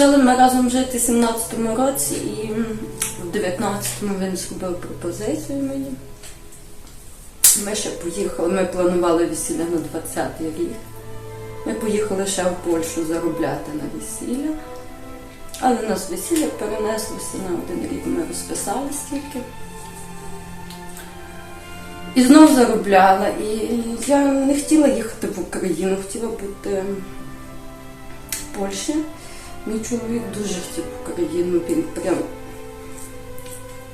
Почали ми разом жити в 17-му році і в 19-му він зробив пропозицію мені. Ми ще поїхали, ми планували весілля на 20-й рік. Ми поїхали ще в Польщу заробляти на весілля. Але нас весілля перенеслося на один рік, ми розписались тільки. І знов заробляла. І я не хотіла їхати в Україну, хотіла бути в Польщі. Мій чоловік дуже хотів Україну, він прям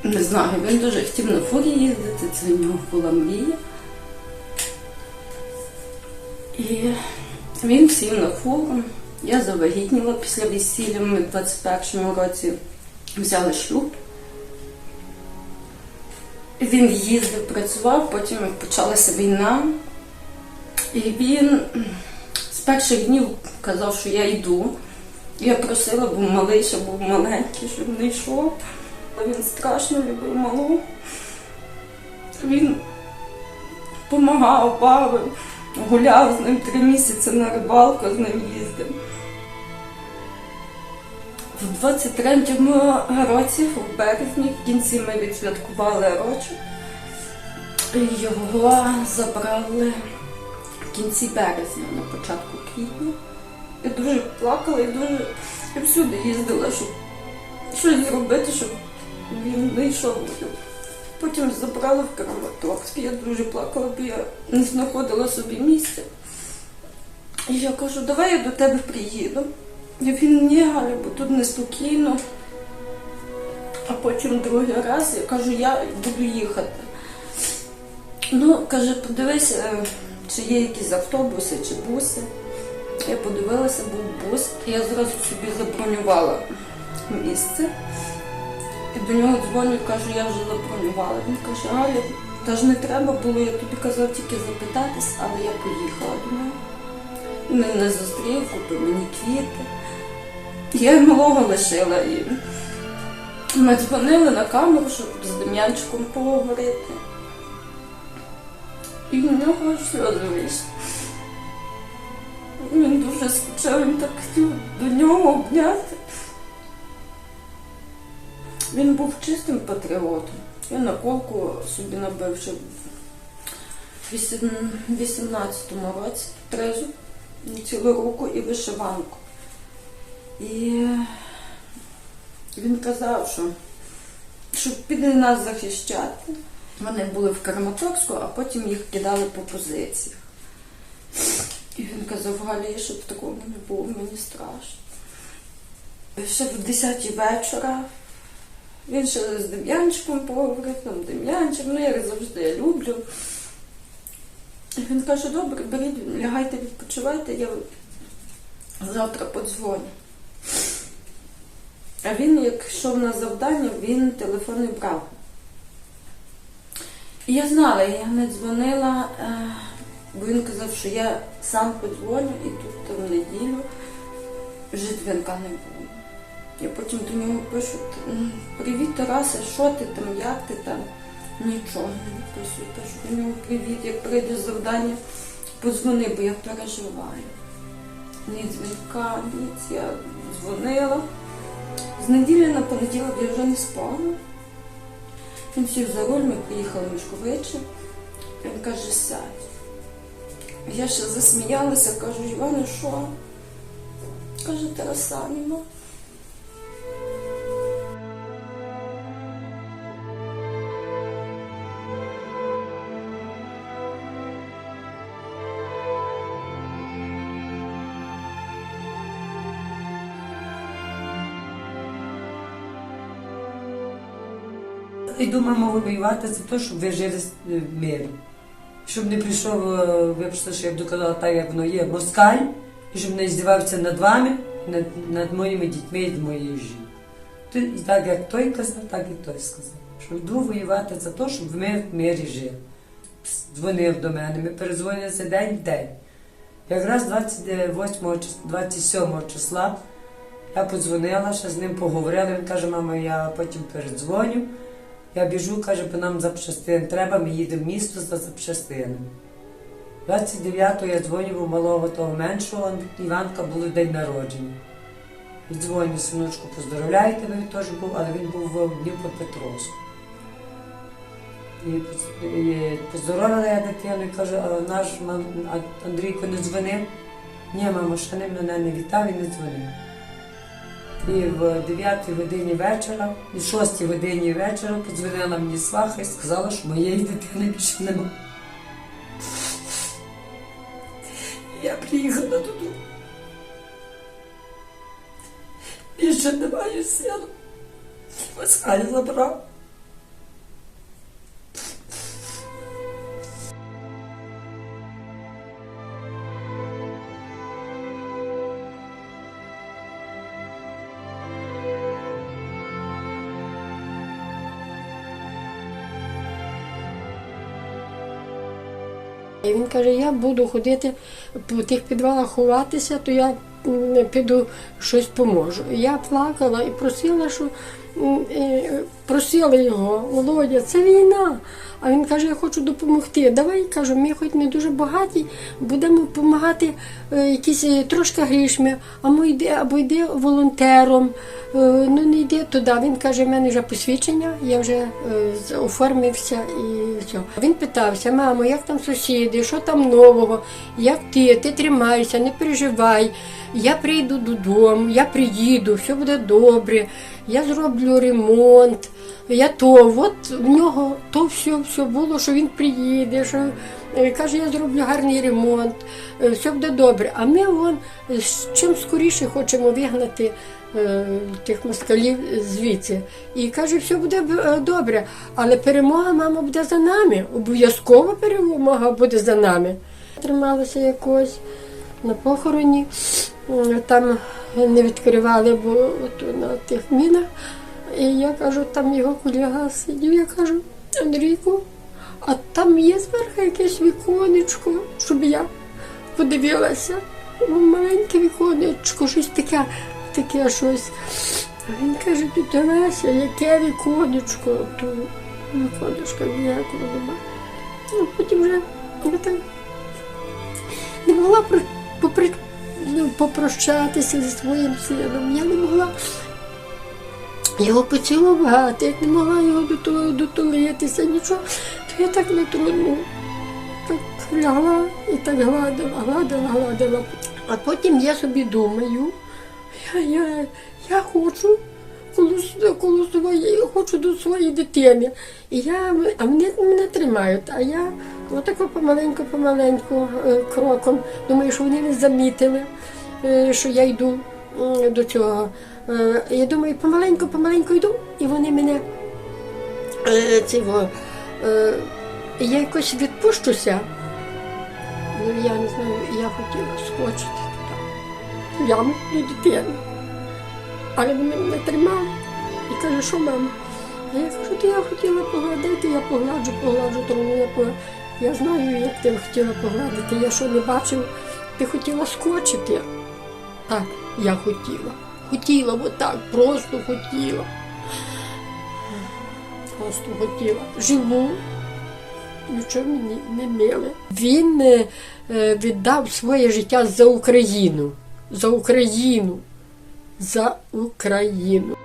не знаю, він дуже хотів на фурі їздити, це в нього була мрія. І він сів на фуру. Я завагітніла після весілля. Ми в 21-му році взяли шлюб. Він їздив, працював, потім почалася війна. І він з перших днів казав, що я йду. Я просила, був малий, ще був маленький, щоб не йшов. Він страшно любив малу. Він допомагав, бавив, гуляв з ним три місяці на рибалку, з ним їздив. В 23-му році, в березні, в кінці ми відсвяткували рочок. Його забрали в кінці березня, на початку квітня. Я дуже плакала і дуже я всюди їздила, щоб щось зробити, щоб він не. Потім забрали в Краматорськ. Я дуже плакала, бо я не знаходила собі місця. І я кажу, давай я до тебе приїду. І він ні, Галя, бо тут неспокійно. А потім другий раз я кажу, я буду їхати. Ну, каже, подивись, е, чи є якісь автобуси чи буси. Я подивилася, був бус, я зразу собі забронювала місце. І до нього дзвоню, кажу, я вже забронювала. Він каже, Галя, та ж не треба було, я тобі казав тільки запитатись, але я поїхала до нього. Він мене зустрів, купив мені квіти. Я малого лишила і ми дзвонили на камеру, щоб з Дем'янчиком поговорити. І в нього сльози вийшли. Він дуже скучав, він так хотів до нього обняти. Він був чистим патріотом. Я на колку собі набив ще в 18-му році тризу на цілу руку і вишиванку. І він казав, що, що піде нас захищати. Вони були в Краматорську, а потім їх кидали по позиціях. Казав, Галі, щоб такого не було, мені страшно. Ще в 10 вечора він ще з Дем'янчиком поговорив, там Дем'янчик, ну як завжди я люблю. І він каже, добре, беріть, лягайте, відпочивайте, я завтра подзвоню. А він, як йшов на завдання, він телефон не брав. І я знала, я не дзвонила, е, бо він казав, що я сам подзвоню і тут в неділю вже дзвінка не було. Я потім до нього пишу, «М, привіт, Тарасе, що ти там, як ти там? Нічого не написую. Пишу до нього привіт, як прийде завдання, подзвони, бо я переживаю. Ні дзвінка, ніц, я дзвонила. З неділі на понеділок я вже не спала. Він сів за руль, ми приїхали в Мішковичі. Він каже, сядь. Я ще засміялася, кажу, Іване, що? Каже, Тарасаніна. Йду, мамо, воювати за те, щоб ви жили е, в мирі. Щоб не прийшов, е, вибачте, що я б доказала так, як воно є, москаль, і щоб не здівався над вами, над, над моїми дітьми і моєю жінкою. Так, як той казав, так і той сказав. Що йду воювати за те, щоб ми в мирі жили. Дзвонив до мене, ми перезвонилися день в день. Якраз 28 числа, 27 числа я подзвонила, ще з ним поговорила. Він каже, мама, я потім передзвоню. Я біжу, каже, бо нам запчастин треба, ми їдемо в місто за запчастинами. 29-го я дзвоню у малого того меншого, Іванка було день народження. Дзвоню синочку, поздравляйте, він теж був, але він був в Дніпропетровську. І і поздоровила я дитину і кажу, а наш мам, Андрійко не дзвонив. Ні, мама, ще не мене не вітав і не дзвонив. І в 9 годині вечора, і в 6 годині вечора подзвонила мені сваха і сказала, що моєї дитини більше нема. Я приїхала додому. Більше не маю сил. Москаль забрав. Каже, я буду ходити по тих підвалах ховатися, то я піду щось поможу. Я плакала і просила, що м, е, просила його, Володя, це війна. А він каже, я хочу допомогти. Давай кажу, ми хоч не дуже багаті, будемо допомагати е, якісь е, трошки грішми, а ми або йди волонтером. Ну не йди туди. Він каже, в мене вже посвідчення, я вже оформився і все. Він питався, мамо, як там сусіди, що там нового, як ти, ти тримайся, не переживай. Я прийду додому, я приїду, все буде добре, я зроблю ремонт. Я то, от в нього то все, все було, що він приїде, що е, каже, я зроблю гарний ремонт, е, все буде добре. А ми вон чим скоріше хочемо вигнати е, тих москалів звідси. І каже, все буде добре, але перемога, мама, буде за нами. Обов'язково перемога буде за нами. Трималася якось на похороні, там не відкривали, бо от на тих мінах. І я кажу, там його колега сидів, я кажу, Андрійку, а там є зверху якесь віконечко, щоб я подивилася. Ну, Маленьке віконечко, щось таке, таке щось. Він каже, ти Леся, яке віконечко? То віконечка ніякого нема. Ну, потім вже я так не могла попри, ну, попрощатися зі своїм сином. Я не могла його поцілувати, не могла його до того дотулитися, нічого. То я так не трудно. Так лягла і так гладила, гладила, гладила. А потім я собі думаю, я, я, я хочу коло, коло своєї, хочу до своєї дитини. І я, а вони мене тримають, а я отако помаленьку, помаленьку е, кроком. Думаю, що вони не замітили, е, що я йду до цього. Е, Я думаю, помаленьку, помаленьку йду, і вони мене цього, я якось відпущуся. Ну, я не знаю, я хотіла скочити туди. в Яму до дитини. Але вони мене тримали і каже, що мама? Я кажу, то я хотіла погладити, я погладжу, погладжу траву, я, погладжу. Я знаю, як ти хотіла погладити. Я що не бачив, ти хотіла скочити. Так, я хотіла. Хотіла, отак, просто хотіла. Просто хотіла. Живу, нічого мені не мили. Він е, віддав своє життя за Україну. За Україну. За Україну.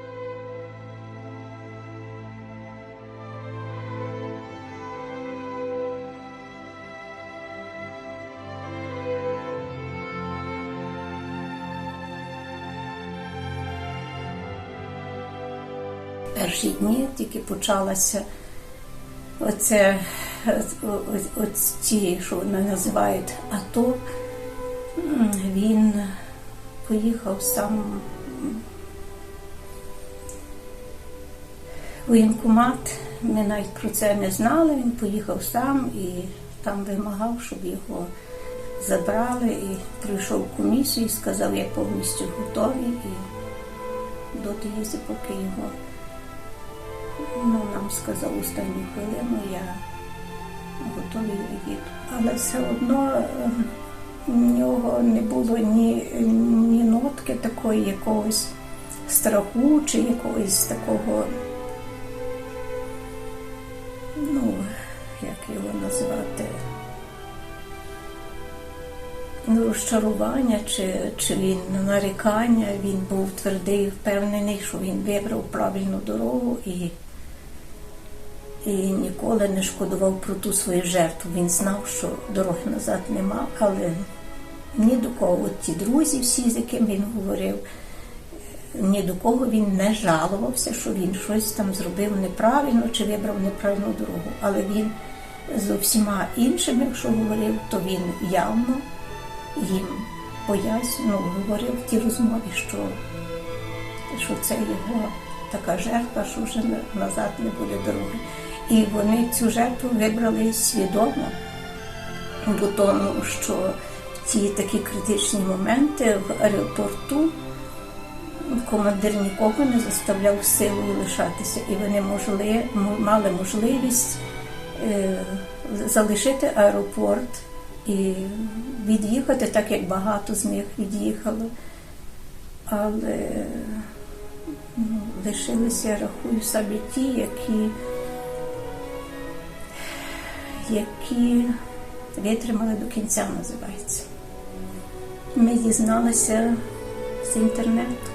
Перші дні тільки почалася оце, оць що вони називають АТО. Він поїхав сам в воєнкомат. Ми навіть про це не знали. Він поїхав сам і там вимагав, щоб його забрали. І прийшов комісію сказав, я повністю готовий. І доти їздив, поки його ну, нам сказав останню хвилину, я готовий їду. Але все одно е, в нього не було ні, ні нотки такої якогось страху чи якогось такого, ну, як його назвати, розчарування чи, чи він нарікання. Він був твердий, впевнений, що він вибрав правильну дорогу і, і ніколи не шкодував про ту свою жертву. Він знав, що дороги назад нема, але ні до кого, от ті друзі, всі, з якими він говорив, ні до кого він не жалувався, що він щось там зробив неправильно чи вибрав неправильну дорогу. Але він з усіма іншими, якщо говорив, то він явно їм пояснював, говорив в тій розмові, що, що це його така жертва, що вже назад не буде дороги. І вони цю жертву вибрали свідомо, бо тому, що в ті такі критичні моменти в аеропорту командир нікого не заставляв силою лишатися, і вони могли, м- мали можливість е, залишити аеропорт і від'їхати, так як багато з них від'їхало. Але ну, лишилися, я рахую, самі ті, які, які витримали до кінця, називається. Ми дізналися з інтернету,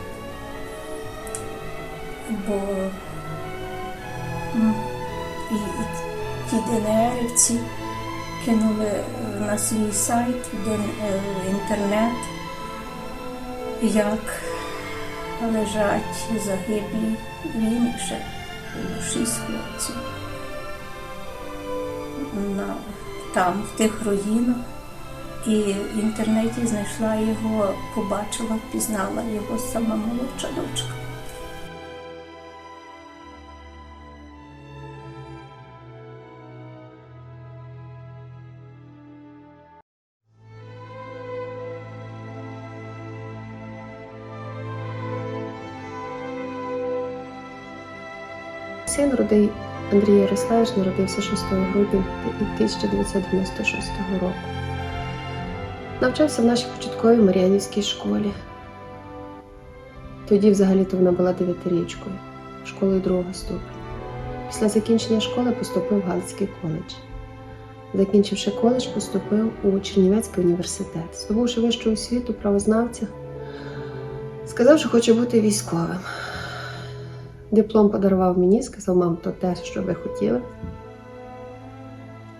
бо і, і ті ДНРівці кинули на свій сайт, в е, інтернет, як лежать загиблі він і ще шість хлопців. На, там, в тих руїнах. І в інтернеті знайшла його, побачила, впізнала його сама молодша дочка. Син рудий Андрій Ярославович народився 6 грудня 1996 року. Навчався в нашій початковій Мар'янівській школі. Тоді взагалі-то вона була дев'ятирічкою, школою другого ступеня. Після закінчення школи поступив в Галицький коледж. Закінчивши коледж, поступив у Чернівецький університет, здобувши вищу освіту правознавця, сказав, що хоче бути військовим. Диплом подарував мені, сказав, мам, то те, що ви хотіли.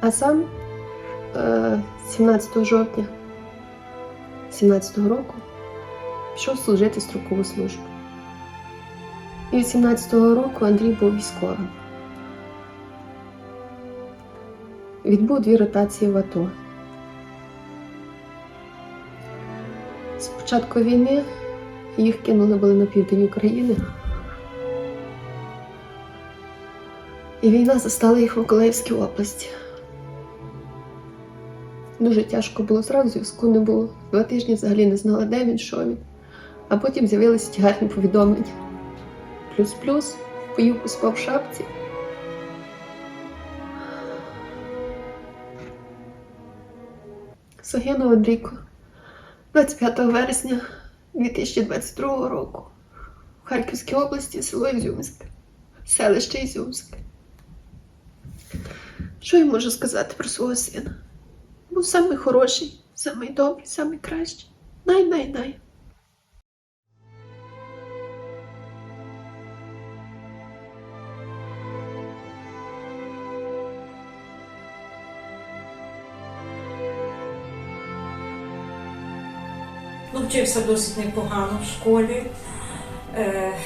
А сам е, 17 жовтня 17-го року пішов служити строкову службу. І 17-го року Андрій був військовим. Відбув дві ротації в АТО. З початку війни їх кинули були на південь України. І війна застала їх в Миколаївській області. Дуже тяжко було зразу, зв'язку не було. Два тижні взагалі не знала, де він, що він. А потім з'явилися ті гарні повідомлення. Плюс-плюс, поїв поспав в шапці. Загинув Андрійко 25 вересня 2022 року в Харківській області, село Ізюмське, селище Ізюмське. Що я можу сказати про свого сина? Був самий хороший, самий добрий, самий кращий. Най-най-най. Ну, вчився досить непогано в школі. Е,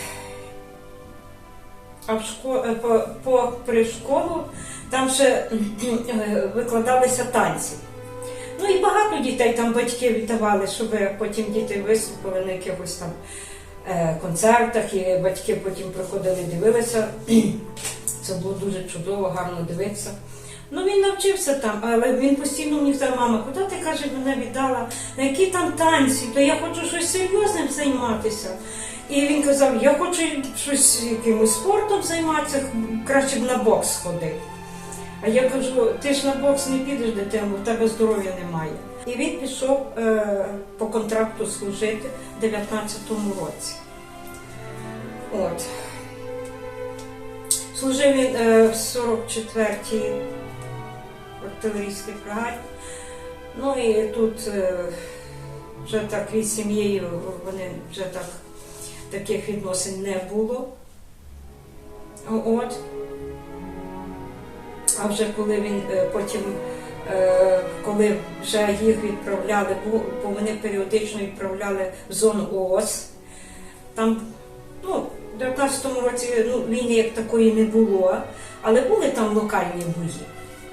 а в шко... е, по, попри школу там ще е, викладалися танці. Ну і багато дітей там батьки віддавали, щоб потім діти виступили на якихось там е, концертах, і батьки потім приходили, дивилися. Це було дуже чудово, гарно дивитися. Ну він навчився там, але він постійно мені казав, мама, куди ти каже, мене віддала? На які там танці? То я хочу щось серйозним займатися. І він казав, я хочу щось якимось спортом займатися, краще б на бокс ходив. А я кажу, ти ж на бокс не підеш, дитину, в тебе здоров'я немає. І він пішов е, по контракту служити в 19-му році. От. Служив він е, в 44-й артилерійській бригаді. Ну і тут е, Вже так від сім'єю вони вже так таких відносин не було. От. А вже коли він е, потім, е, коли вже їх відправляли, бо вони періодично відправляли в зону ООС, там, ну, в 19-му році ну, війни як такої не було, але були там локальні бої.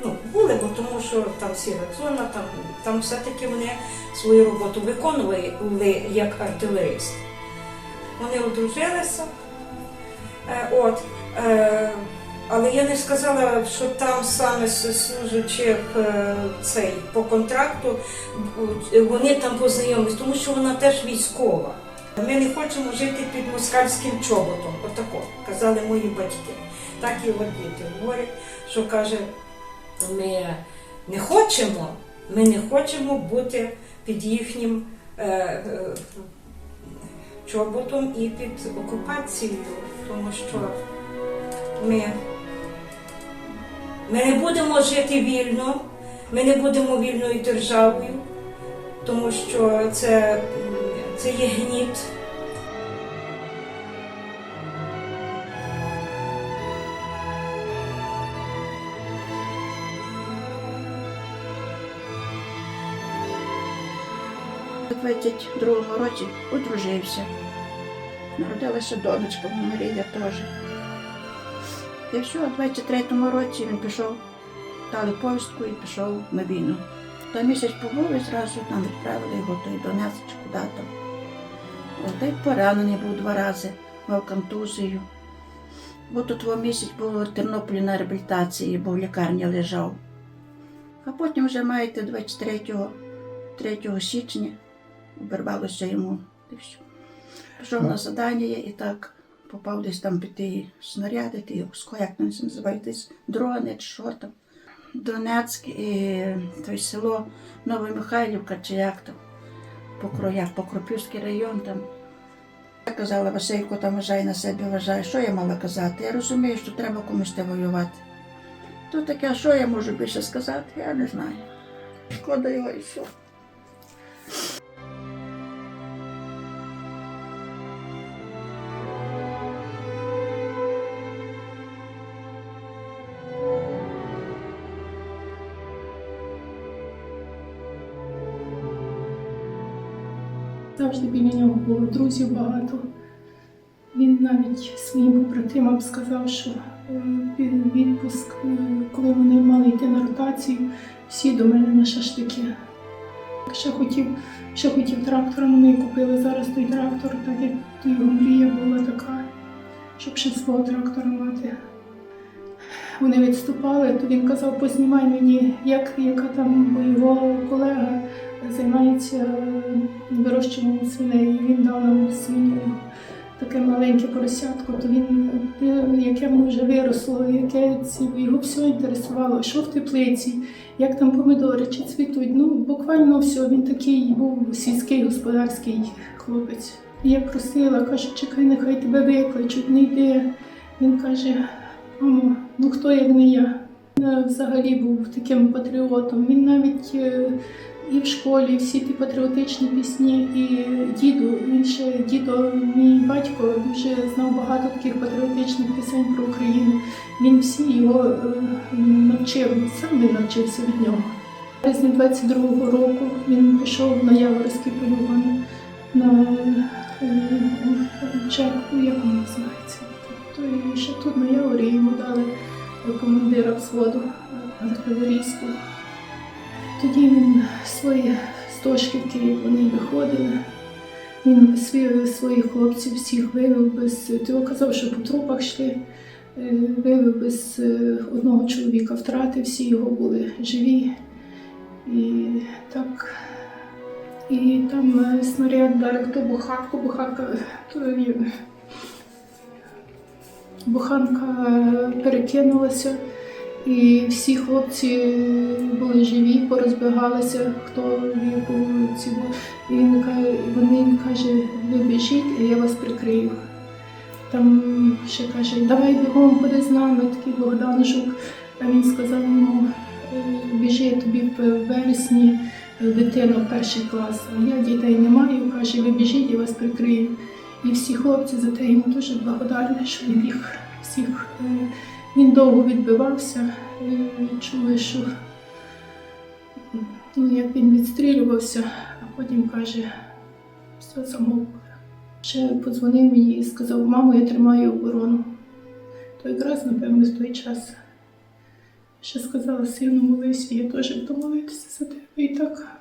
Ну, були, бо тому що там сіра зона, там, там все-таки вони свою роботу виконували як артилерист. Вони одружилися. Е, от, е, але я не сказала, що там саме с- служачи е, цей по контракту, вони там познайомились, тому що вона теж військова. Ми не хочемо жити під москальським чоботом. Отако, казали мої батьки. Так і от діти говорять, що каже, ми не хочемо, ми не хочемо бути під їхнім е, е, чоботом і під окупацією, тому що ми, ми не будемо жити вільно, ми не будемо вільною державою, тому що це, це є гніт. У 22-му році одружився. Народилася донечка Марія теж. І все, у 23-му році він пішов, дали повістку і пішов на війну. Та місяць побув і зразу нам відправили його той Донець чи куди там. От, Та й поранений був два рази, мав контузію. Бо тут два місяць був у Тернополі на реабілітації, бо в лікарні лежав. А потім вже маєте 23 3 січня обірвалося йому. І все. Пішов на задання і так попав десь там під ті снаряди, ті, як там це називають, дрони чи що там. Донецьк і то село Новомихайлівка чи як там, по кроях, Покропівський район там. Я казала, Василько там вважає на себе, вважає. Що я мала казати? Я розумію, що треба комусь те воювати. То таке, а що я можу більше сказати, я не знаю. Шкода його і все. Завжди біля нього було друзів багато. Він навіть своїм побратимам сказав, що відпуск, коли вони мали йти на ротацію, всі до мене на шашлики. Ще хотів, ще хотів трактора, але ми купили зараз той трактор, так як його мрія була така, щоб ще свого трактора мати. Вони відступали, то він казав, познімай мені, як, яка там його колега займається е, вирощуванням свиней. Він дав нам свиню таке маленьке поросятко, то він е, яке вже виросло, яке його все інтересувало, що в теплиці, як там помидори чи цвітуть. Ну буквально все. Він такий був сільський господарський хлопець. Я просила, кажу, чекай, нехай тебе викличуть, не йди. Він каже: мамо, ну хто як не я? Взагалі був таким патріотом. Він навіть е, і в школі всі ті патріотичні пісні, і діду, він ще дідо, мій батько дуже знав багато таких патріотичних пісень про Україну. Він всі його е, навчив, сам він навчився від нього. В березні 22-го року він пішов на Яворський полігон на е, черку, як вона називається. То і ще тут на Яворі йому дали командира взводу е, артилерійського. Тоді він свої стошки в вони виходили. Він своїх хлопців всіх вивів без. Ти казав, що по трупах йшли, е, вивів без е, одного чоловіка втратив, всі його були живі. І так. І там е, снаряд дали то буханку, буханка, то він- буханка перекинулася. І всі хлопці були живі, порозбігалися, хто в яку ці бу- і він каже, вони він каже, ви біжіть, а я вас прикрию. Там ще каже, давай бігом, ходи з нами, такий Богдан Жук. А він сказав, ну е, біжи тобі в вересні, дитина в перший клас. А я дітей не маю, каже, ви біжіть, я вас прикрию. І всі хлопці за те йому дуже благодарні, що він їх всіх. Він довго відбивався, чули, що ну, як він відстрілювався, а потім каже, все замовкли. Ще подзвонив мені і сказав, мамо, я тримаю оборону. То якраз, напевно, в той час ще сказала, сильно молився, я теж буду молитися за тебе. І так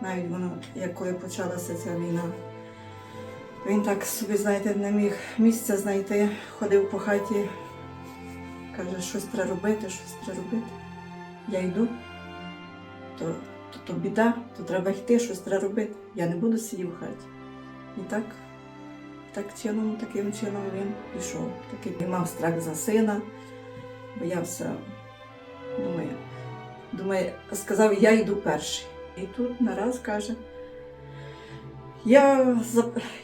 Навіть воно, як коли почалася ця війна, він так собі, знаєте, не міг місця знайти, ходив по хаті, каже, щось треба робити, щось треба робити. Я йду, то, то, то біда, то треба йти, щось треба робити. Я не буду сидіти в хаті. І так, так чином, таким чином він пішов. Такий мав страх за сина, боявся, думаю, думаю, сказав, я йду перший. І тут нараз каже, я,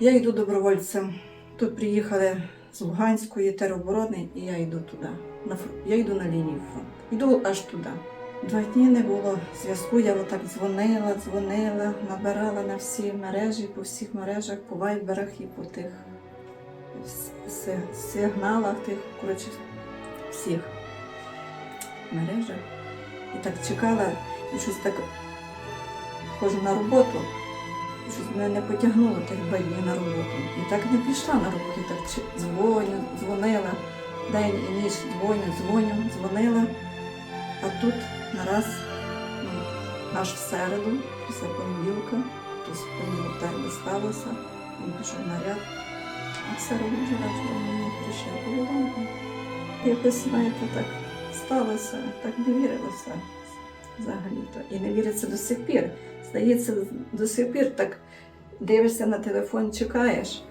я йду добровольцем. Тут приїхали з Луганської тероборони, і я йду туди. На, я йду на лінію фронту. Йду аж туди. Два дні не було зв'язку, я отак дзвонила, дзвонила, набирала на всі мережі, по всіх мережах, по вайберах і по тих сигналах, тих, коротше, всіх мережах. І так чекала, і щось так ходжу на роботу, щось мене не потягнуло тих два дні на роботу. І так не пішла на роботу, так дзвоню, дзвонила, день і ніч дзвоню, дзвоню, дзвонила. А тут нараз, ну, аж в середу, після понеділка, тобто понеділок так би сталося, він пішов наряд. А в середу вже вечором мені прийшли повідомлення. Якось, знаєте, так сталося, так не вірилося взагалі-то. І не віриться до сих пір. Здається, до сих пір так дивишся на телефон, чекаєш.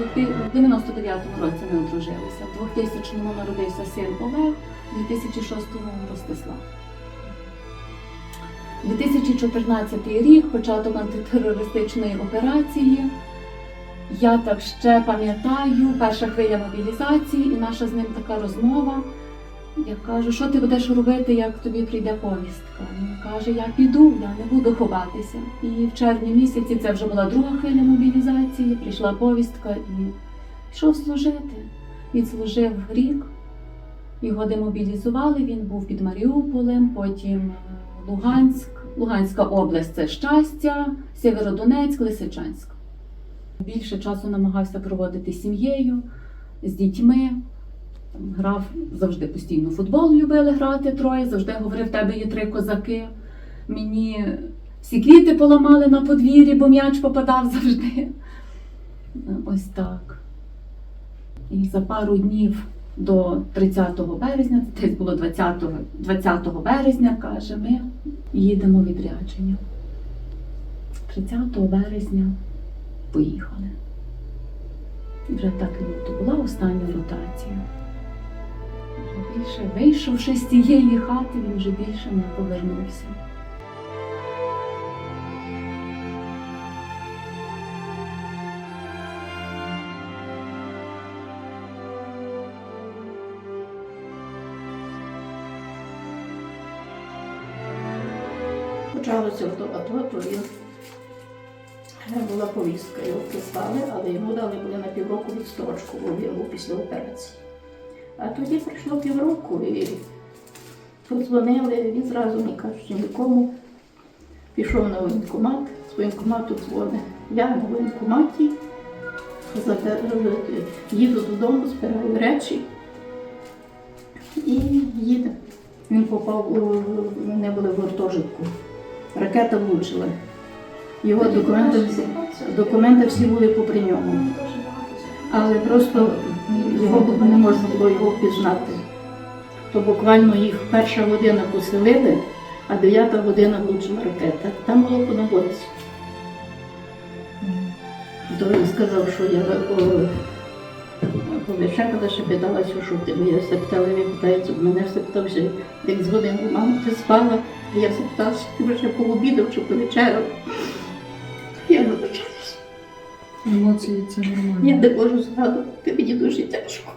В 99-му році ми одружилися. В 2000-му народився син Олег, в 2006-му Ростислав. 2014 рік, початок антитерористичної операції. Я так ще пам'ятаю, перша хвиля мобілізації, і наша з ним така розмова. Я кажу, що ти будеш робити, як тобі прийде повістка? Він каже, я піду, я не буду ховатися. І в червні місяці це вже була друга хвиля мобілізації, прийшла повістка і пішов служити. Відслужив рік, його демобілізували, він був під Маріуполем, потім е, Луганськ, Луганська область це щастя, Сєвєродонецьк, Лисичанськ. Більше часу намагався проводити з сім'єю, з дітьми. Грав завжди постійно футбол, любили грати троє, завжди говорив, в тебе є три козаки. Мені всі квіти поламали на подвір'ї, бо м'яч попадав завжди. Ось так. І за пару днів до 30 березня, десь було 20, 20 березня, каже, ми їдемо відрядження. 30 березня поїхали. І вже так люто була остання ротація. Вже більше вийшовши з цієї хати, він вже більше не повернувся. Почалося до АТО, то він була повістка, його прислали, але йому дали були на півроку відстрочку, бо він був після операції. А тоді пройшло півроку і подзвонили, він зразу не кажучи нікому, пішов на воєнкомат, з воєнкомату дзвонить. Я на воєнкоматі їду додому, збираю речі і їде. Він попав у вони були в гуртожитку. Ракета влучила. Його документи всі, документи всі були попри ньому. Але просто Його не можна було його впізнати. То буквально їх перша година поселили, а дев'ята година влучила ракета. Там було по наводці. То він сказав, що я о, повечеряла, ще питалася, що ти я запитала, він питається, мене запитався, як з годину, мамо, ти спала? Я запиталася, ти вже пообідав чи повечеряв. Я вибачаюся. Емоції це нормально. Я не можу згадувати, мені дуже тяжко.